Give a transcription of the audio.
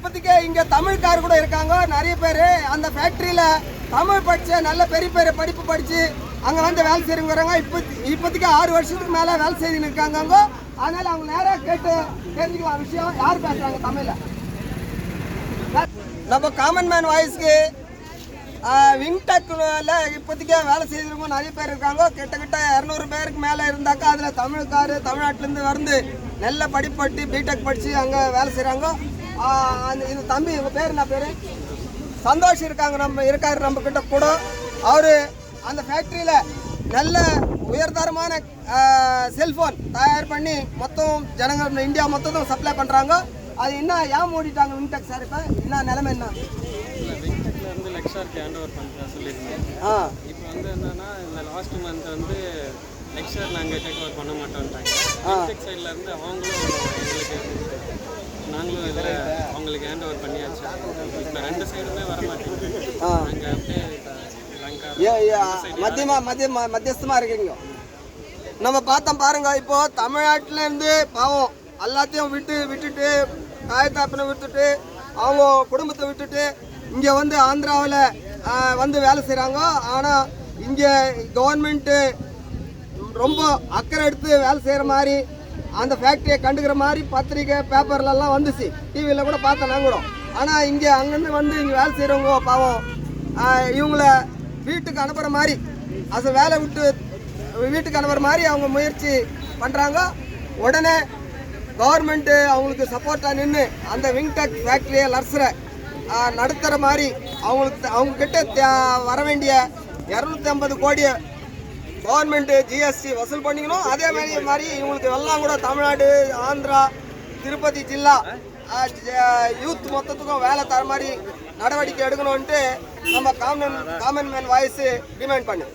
இப்போதைக்கு இங்கே தமிழ்கார் கூட இருக்காங்க. நிறைய பேர் அந்த ஃபேக்ட்ரியில் தமிழ் படித்து நல்ல பெரிய பெரிய படிப்பு படித்து அங்கே வந்து வேலை செய்யறவங்க இப்போ இப்போதைக்கு ஆறு வருஷத்துக்கு மேலே வேலை செய்து இருக்காங்க அங்க அதனால அவங்க நேராக கேட்டு தெரிஞ்சுக்கலாம். விஷயம் யார் பேசுறாங்க தமிழில்? நம்ம காமன் மேன் வாய்ஸ்க்கு விங்டெக்ல இப்போதைக்கு வேலை செய்கிறவங்க நிறைய பேர் இருக்காங்க. கிட்டத்தட்ட இரநூறு பேருக்கு மேலே இருந்தாக்கா அதில் தமிழ்காரு தமிழ்நாட்டிலேருந்து வந்து நல்ல படிப்பட்டு பிடெக் படித்து அங்கே வேலை செய்கிறாங்க அந்த இது தம்பி இவங்க பேர் என்ன பேர்? சந்தோஷ் இருக்காங்க நம்ம இருக்காரு நம்ம கிட்ட கூட. அவர் அந்த ஃபேக்ட்ரியில் நல்ல உயர்தரமான செல்ஃபோன் தயார் பண்ணி மொத்தம் ஜனங்கள் இந்தியா மொத்தத்தும் சப்ளை பண்ணுறாங்க அது என்ன ஏன் மூடிட்டாங்க வின்டெக் சார் இப்போ? என்ன நிலைமை என்ன? ஹேண்ட் ஓவர் சொல்லியிருந்தேன். ஆ. இப்போ வந்து என்னன்னா இந்த லாஸ்ட் மந்த் வந்து லெக்சர் நாங்கள் டேக் ஓவர் பண்ண மாட்டோம்ட்டாங்க அவங்களும் எங்களுக்கு நாங்களும் இதில் அவங்களுக்கு ஹேண்ட் ஓவர் பண்ணியாச்சு. இப்போ ரெண்டு சைடுமே வர மாட்டேங்குது. நாங்கள் அப்படியே மத்தியமா மத்திய ம- மத்தியஸ்தமா இருக்கீங்க. நம்ம பார்த்தோம் பாருங்க இப்போ தமிழ்நாட்டுல இருந்து பாவம் எல்லாத்தையும் விட்டு விட்டுட்டு தாயத்தாப்பனை விட்டுட்டு அவங்க குடும்பத்தை விட்டுட்டு இங்க வந்து ஆந்திராவில் வந்து வேலை செய்கிறாங்க ஆனால் இங்கே கவர்மெண்ட்டு ரொம்ப அக்கறை எடுத்து வேலை செய்கிற மாதிரி அந்த ஃபேக்ட்ரியை கண்டுக்கிற மாதிரி பத்திரிக்கை பேப்பர்லலாம் வந்துச்சு. டிவியில் கூட பார்த்தேன் நான் கூட. ஆனால் இங்கே அங்கேருந்து வந்து இங்கே வேலை செய்கிறவங்க பாவம். இவங்கள வீட்டுக்கு அனுப்புகிற மாதிரி அது வேலை விட்டு வீட்டுக்கு அனுப்புகிற மாதிரி அவங்க முயற்சி பண்ணுறாங்க உடனே கவர்மெண்ட்டு அவங்களுக்கு சப்போர்ட்டாக நின்று அந்த விங்டெக் ஃபேக்ட்ரியை லர்ஸரை நடத்துகிற மாதிரி அவங்களுக்கு அவங்கக்கிட்ட தே- வர வேண்டிய இரநூத்தி ஐம்பது கோடியை கவர்மெண்ட் ஜிஎஸ்டி வசூல் பண்ணிக்கணும். அதே மாதிரி மாதிரி இவங்களுக்கு எல்லாம் கூட தமிழ்நாடு ஆந்திரா திருப்பதி ஜில்லா யூத் மொத்தத்துக்கும் வேலை தர மாதிரி நடவடிக்கை எடுக்கணும்ன்ட்டு நம்ம common common man voice demand பண்ணு.